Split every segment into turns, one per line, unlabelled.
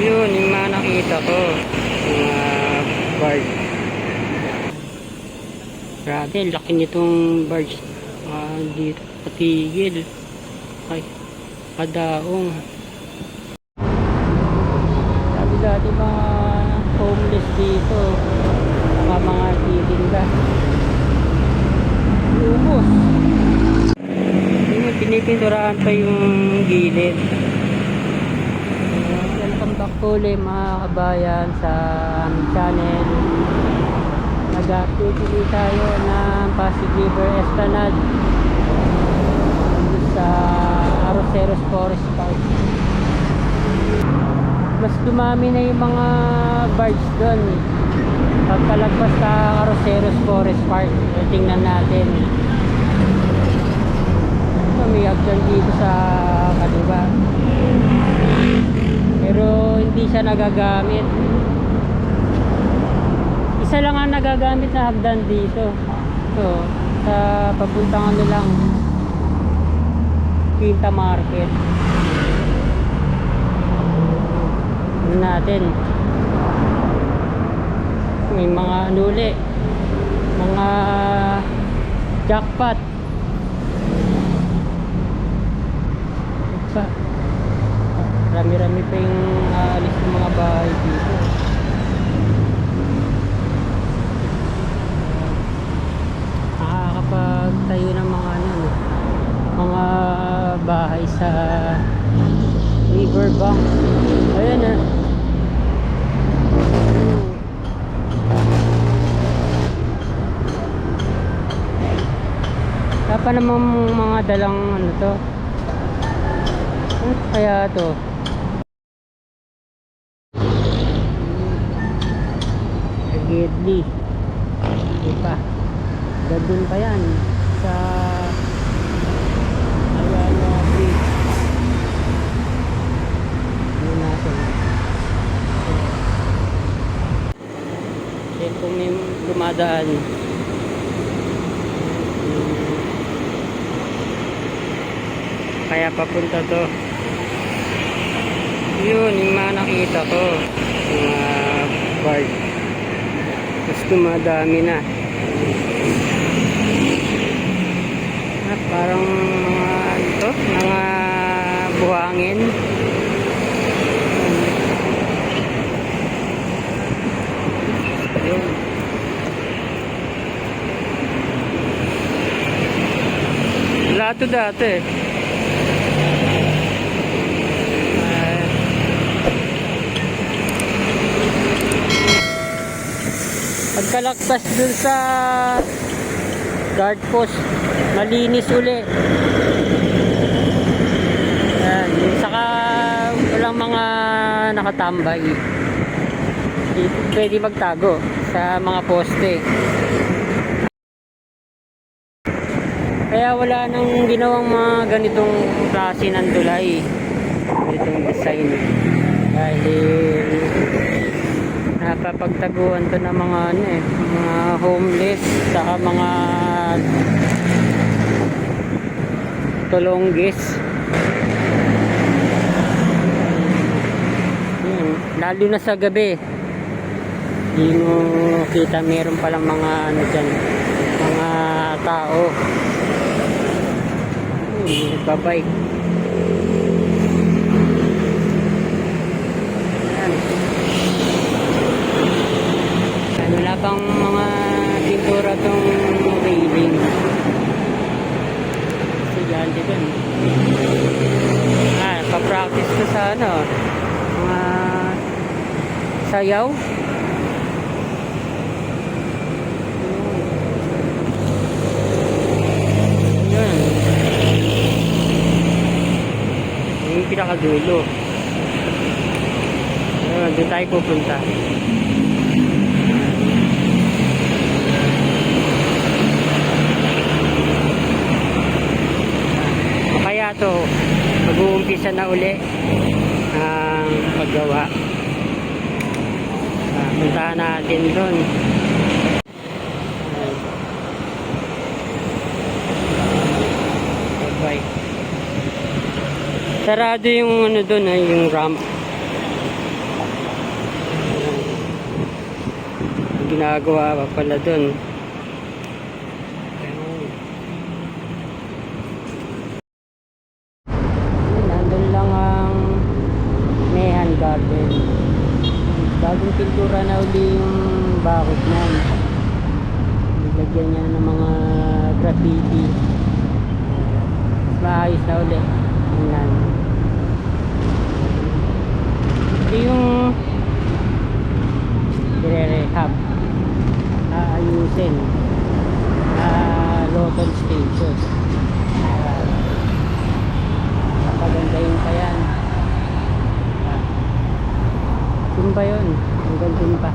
Yun, yung mga nakita ko. Mga bird. Grabe, laki nitong birds. Ah, dito, patigil. Ay, kadaong. Sabi dati mga homeless dito. Mga mga titinda. Lumos. Pinipinturahan pa yung gilid. Ulit mga kabayan sa aming channel. Nag-activity tayo ng Pasig River Esplanade sa Arroceros Forest Park. Mas dumami na yung mga birds doon. Pagkalagpas sa Arroceros Forest Park, tingnan natin. May hagdan dito sa kaliwa. Pero hindi siya nagagamit. Isa lang ang nagagamit na hagdan dito. So, sa papuntang ano lang, Quinta Market. Ano natin? May mga ano mga jackpot. Pa. Rami-rami pa yung aalis ng mga bahay dito. Nakakapagtayo ng mga ano, no, mga bahay sa riverbank. Ayan ah. Dapat namang mga dalang ano to. Ano kaya to? Agedli. Di pa. Gandun pa yan. Sa Ayala Beach. Yun natin. Yan kung may dumadaan. Kaya papunta to. Yun, yung mga nakita ko. Mga bird. Dumadami na. Ah, parang mga ito, mga buhangin. Yun. Wala to dati. Pagkalakpas dun sa guard post, malinis uli. Yan, yung saka walang mga nakatambay. Pwede magtago sa mga poste. Kaya wala nang ginawang mga ganitong klase ng tulay. Ganitong design. Dahil napapagtaguan to ng mga ano eh, mga homeless saka mga tulonggis. Yun, lalo na sa gabi. Hindi mo kita meron palang mga ano dyan, mga tao. Yun, nagbabike. Yan. Pang mga pintura tong railing. Estudyante dun. Ah, pa-practice ko sa ano, mga sayaw. Yun. Yung pinakadulo. Ayun, doon tayo pupunta. Plato mag-uumpisa na uli ang paggawa. Uh, puntahan natin doon bye sarado yung ano doon ay ah, yung ramp. Ginagawa pa pala doon na uli. Tingnan. Ito yung dire-rehab. Aayusin. Ah, Local Station. Ah, Papagandahin pa yan. Dun ba yun? Hanggang dun pa.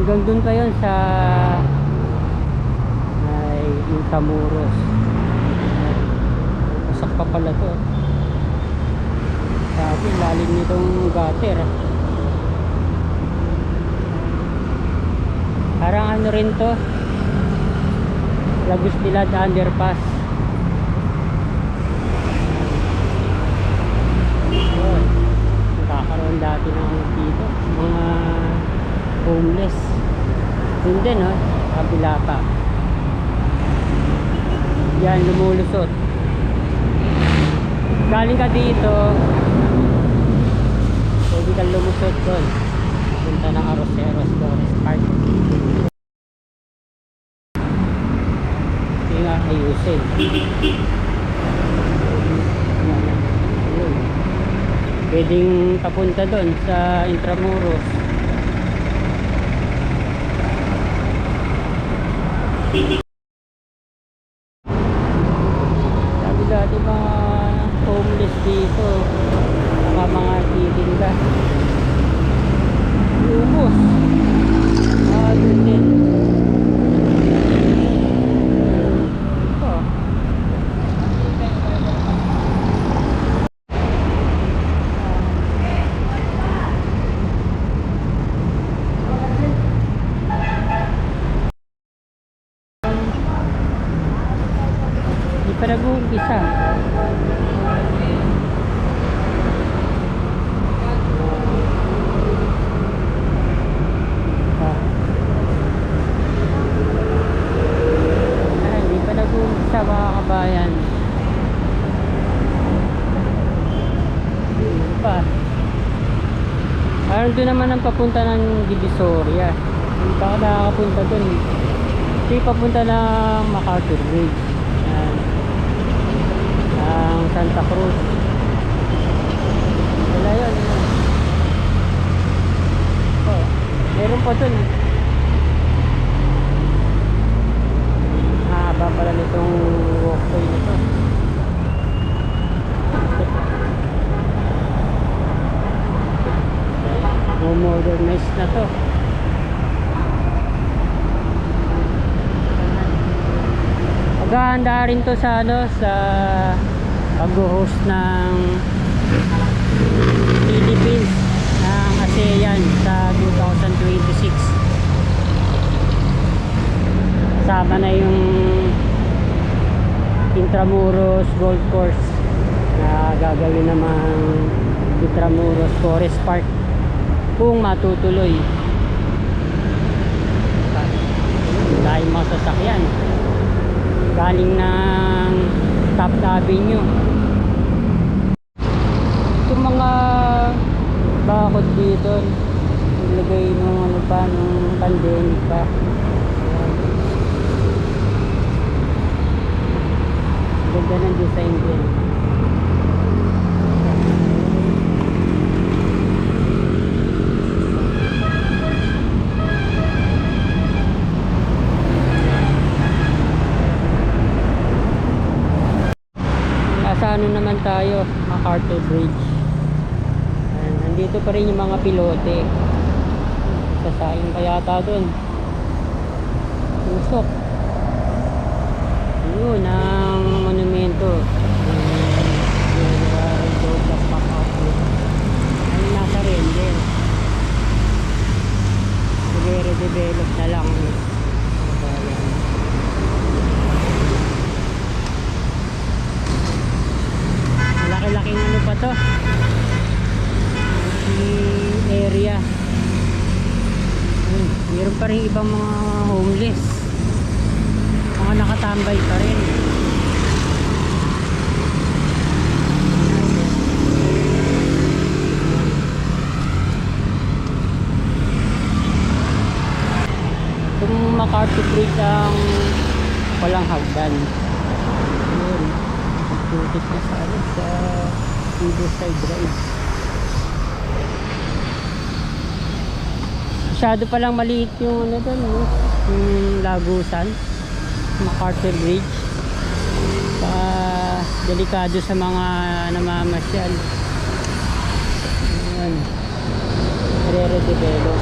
Hanggang dun pa yun sa ay Intramuros. Pasak pa pala to. Sabi, lalim nitong gutter. ah. Parang ano rin to. Lagos nila underpass. Yun. Nakakaroon dati ng ano dito. Mga homeless. Yun din, no? Kabila pa. Yan, lumulusot. Galing ka dito, pwede kang lumusot doon. Punta ng Arroceros Forest Park. Ito yung ayusin. Pwedeng papunta doon sa Intramuros. Sabi dati mga homeless dito, mga mga titinda. Lumos. Ah, yun din. Ito. Hindi nag-uumpisa. Ah. Ay, hindi pa nag-uumpisa mga kabayan. Hindi pa. Parang doon naman ang papunta ng Divisoria. Hindi pa ako nakakapunta doon. Hindi papunta ng MacArthur Bridge. Ang Santa Cruz. Wala yun. yun. Oh, meron pa doon. Mahaba pala nitong walkway nito. Modernized na to. Maghahanda rin to sa ano sa pag-host ng Philippines ng ASEAN sa 2026. Kasama na yung Intramuros Golf Course na gagawin namang Intramuros Forest Park kung matutuloy. Dahil mga sasakyan galing ng Top Avenue. Itong mga bakod dito, nilagay nung ano pa, nung pandemic pa. Bridge. Ayan, nandito pa rin yung mga pilote. Sasayin pa yata dun. Usok. Yun ang monumento. Nasa render. Nagre-redevelop na lang. Ayan. Malaki-laking ano pa to. Area. pa rin ibang mga homeless. Mga nakatambay pa rin. Itong MacArthur Bridge ang walang hagdan. Yun. Tutik na sa ano, sa Riverside Drive. Masyado palang maliit yung ano doon, no? yung lagusan. MacArthur Bridge. Pa delikado sa mga namamasyal. Ayan. Re-redevelop.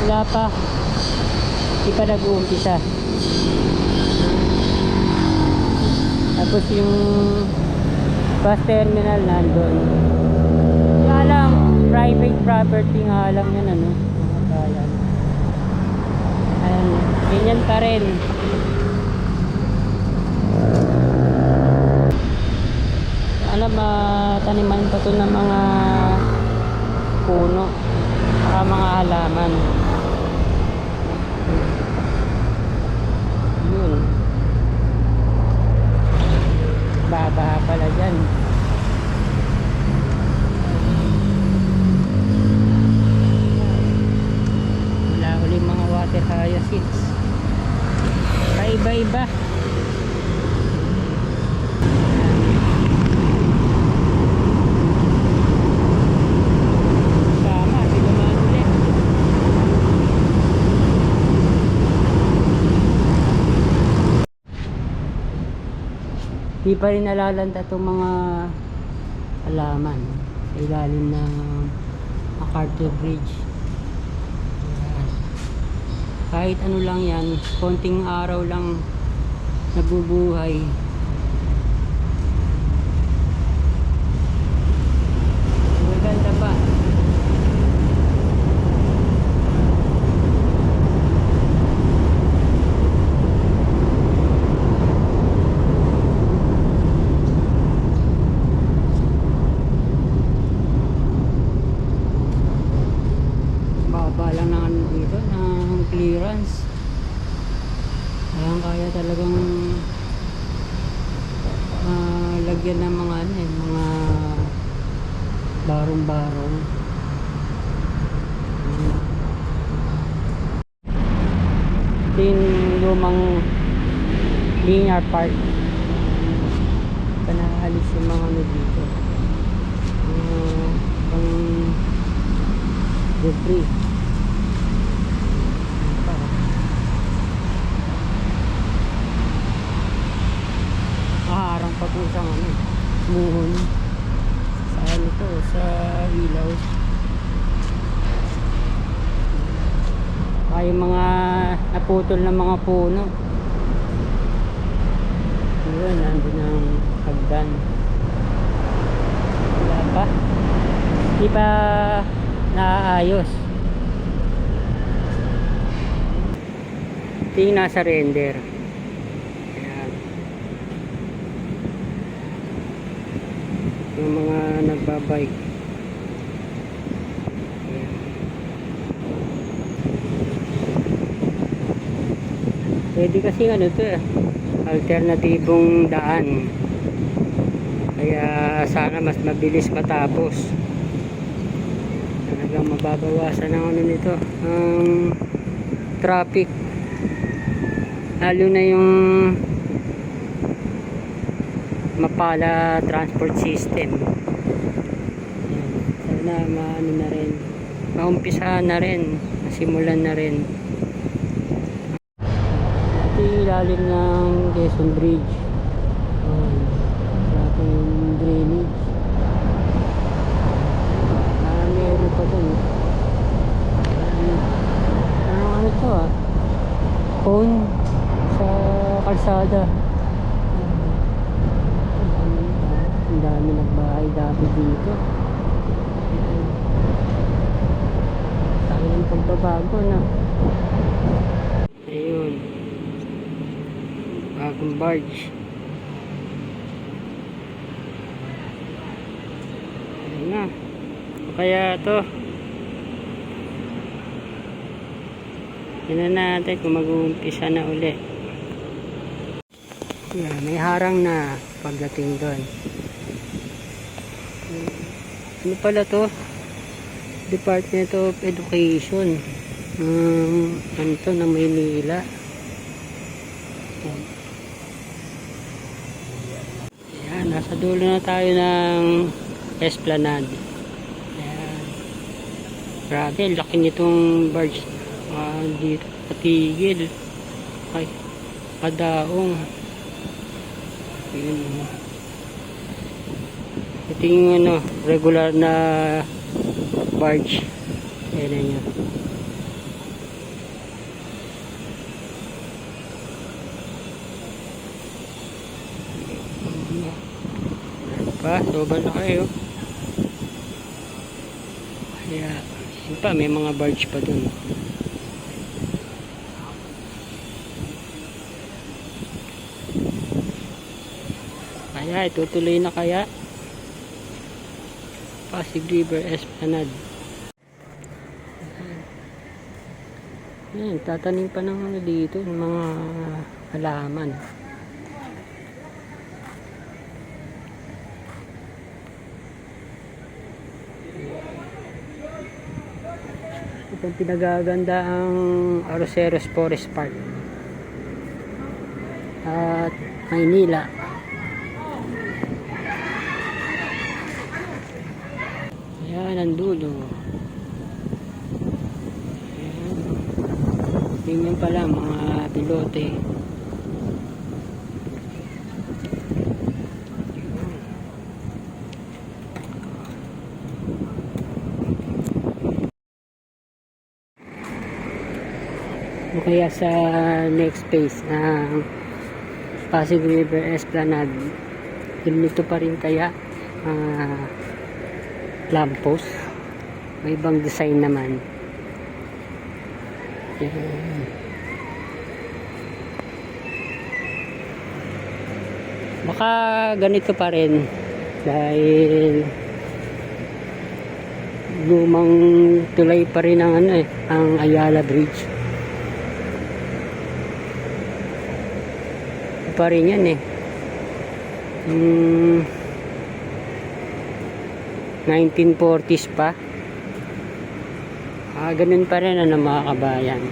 Wala pa. Hindi pa nag-uumpisa. Tapos yung bus terminal nandun. Kaya lang, private property nga lang yan ano. Mga bayan. Ayan, ganyan pa rin. Alam, mataniman pa to ng mga puno. Saka mga halaman. Yun. Pala dyan. Wala ulit mga water hyacinths. Paiba-iba. Tama, di naman ulit. Di pa rin nalalanta itong mga halaman ilalim ng MacArthur Bridge. Kahit ano lang yan, konting araw lang nabubuhay. Maganda pa. baba lang ng ano dito ng clearance ayan kaya talagang ah, lagyan ng mga ano eh, mga barong-barong Ayan. Yung lumang linear park panaalis yung mga ano dito uh, pang debris Nakaharang pa po sa ano, muhon. Sa ano to, sa ilaw. Ay mga naputol ng mga puno. Yun, nandun ang hagdan. Wala pa. Hindi pa naaayos. Ito yung nasa render. Ayan. Yung mga nagbabike. Ayan. Pwede kasi ano to eh. Alternatibong daan. Kaya sana mas mabilis matapos. Talagang mababawasan ang ano nito. Ang traffic. Lalo na yung mapala transport system. Sana maano na rin. Maumpisahan na rin. Masimulan na rin. Ilalim ng Quezon Bridge. Ayan. Sa ating drainage. Ah, meron pa dun. Ayan. Ano to ah? Cone sa kalsada. Ang dami, dami nagbahay dati dito. Tayo ng pagbabago na. Barge. Ayun na. O Kaya to. Tignan natin kung mag-uumpisa na uli. Yan, may harang na pagdating doon. Ano pala to? Department of Education. Um, ano to, na Maynila. Yan. Yan, nasa dulo na tayo ng Esplanade. Yan. Grabe, laki nitong barge. Ah, dito, patigil. Ay, padaong. Yun. Ito yung ano, regular na barge. Ayan yun. Pa, sobrang na kayo. Kaya, yun pa, may mga barge pa dun. Kaya, itutuloy na kaya. Pasig River Esplanade. Yan, tatanim pa ng ano dito, ng mga halaman. Itong pinagaganda ang Aroseros Forest Park. At Maynila. Ayan ang dulo. Ayan. Tingnan pala mga pilote. Kaya sa next phase ng Pasig River Esplanade ganito pa rin kaya uh, lamppost may ibang design naman. Baka ganito pa rin dahil lumang tulay pa rin ang ano eh ang Ayala Bridge pa rin yan eh. Hmm, 1940s pa. Ah, ganun pa rin ano mga kabayan.